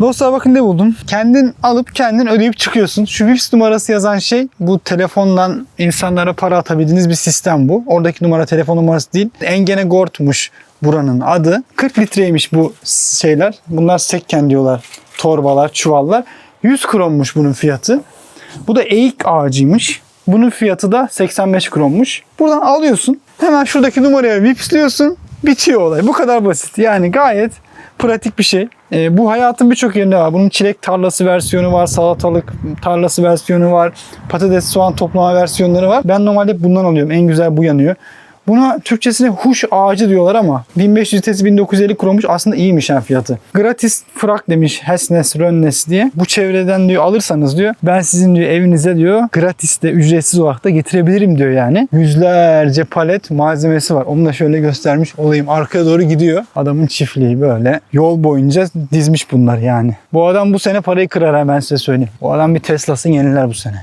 Dostlar bakın ne buldum. Kendin alıp kendin ödeyip çıkıyorsun. Şu Vips numarası yazan şey bu telefondan insanlara para atabildiğiniz bir sistem bu. Oradaki numara telefon numarası değil. Engene Gort'muş buranın adı. 40 litreymiş bu şeyler. Bunlar sekken diyorlar. Torbalar, çuvallar. 100 kronmuş bunun fiyatı. Bu da eğik ağacıymış. Bunun fiyatı da 85 kronmuş. Buradan alıyorsun. Hemen şuradaki numaraya vipsliyorsun. Bitiyor olay. Bu kadar basit. Yani gayet pratik bir şey. Ee, bu hayatın birçok yerinde var. Bunun çilek tarlası versiyonu var, salatalık tarlası versiyonu var, patates soğan toplama versiyonları var. Ben normalde bundan alıyorum. En güzel bu yanıyor. Buna Türkçesine huş ağacı diyorlar ama 1500 litesi 1950 kronmuş aslında iyiymiş ha fiyatı. Gratis frak demiş Hesnes Rönnes diye. Bu çevreden diyor alırsanız diyor ben sizin diyor evinize diyor gratis de ücretsiz olarak da getirebilirim diyor yani. Yüzlerce palet malzemesi var. Onu da şöyle göstermiş olayım. Arkaya doğru gidiyor. Adamın çiftliği böyle. Yol boyunca dizmiş bunlar yani. Bu adam bu sene parayı kırar ha ben size söyleyeyim. Bu adam bir Tesla'sını yeniler bu sene.